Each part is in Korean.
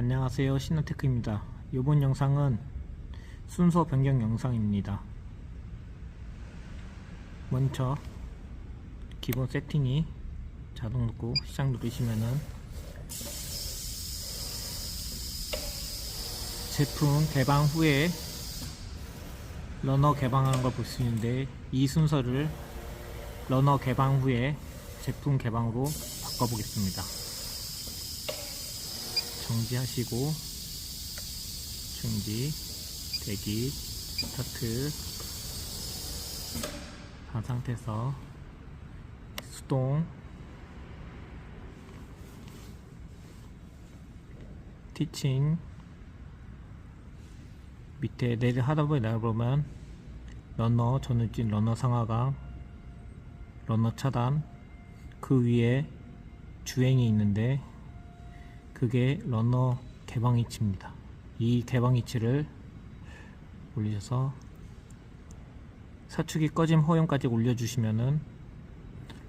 안녕하세요. 신나테크입니다. 이번 영상은 순서 변경 영상입니다. 먼저 기본 세팅이 자동 놓고 시작 누르시면은 제품 개방 후에 러너 개방하는 걸 볼 수 있는데 이 순서를 러너 개방 후에 제품 개방으로 바꿔보겠습니다. 정지하시고 중지 대기 스타트 한 상태에서 수동 티칭 밑에 내리 하다 보니 내려보면 러너 전후진 러너 상하강 러너 차단 그 위에 주행이 있는데 그게 러너 개방 위치입니다. 이 개방 위치를 올리셔서 사축이 꺼짐 허용까지 올려주시면은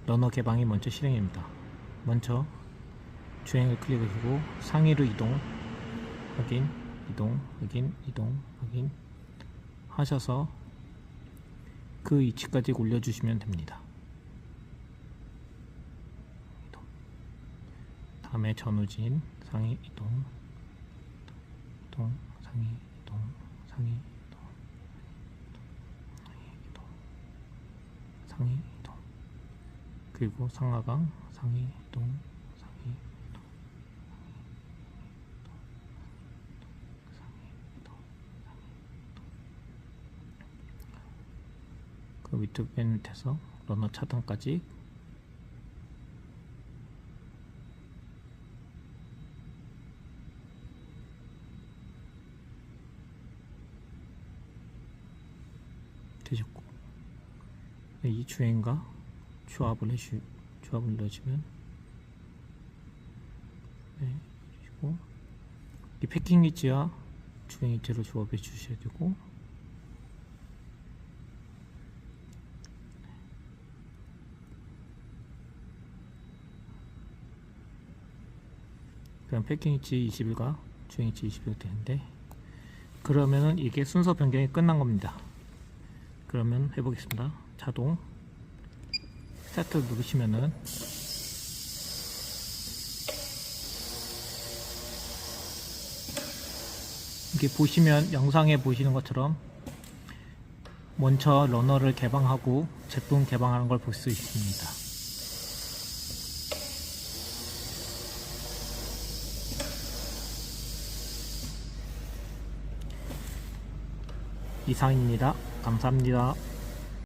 러너 개방이 먼저 실행입니다. 먼저 주행을 클릭하시고 상위로 이동 확인 이동 확인 이동 확인 하셔서 그 위치까지 올려주시면 됩니다. 다음에 전후진 상위 이동. 이동 상위 이동 상위 이동 상위 이동 상위 이동. 그리고 상하강 상위 이동 상위 이동 그 밑에 맨 밑에서 러너 차단까지 되셨고 이 주행과 조합을 해주 조합을 넣어주면 네, 그리고 이 패킹 위치와 주행 위치를 조합해 주셔야 되고 그럼 패킹 위치 20일과 주행 위치 20일 되는데 그러면은 이게 순서 변경이 끝난 겁니다. 그러면 해보겠습니다. 자동 스타트 누르시면은 이게 보시면 영상에 보시는 것처럼 먼저 러너를 개방하고 제품 개방하는 걸 볼 수 있습니다. 이상입니다. 감사합니다.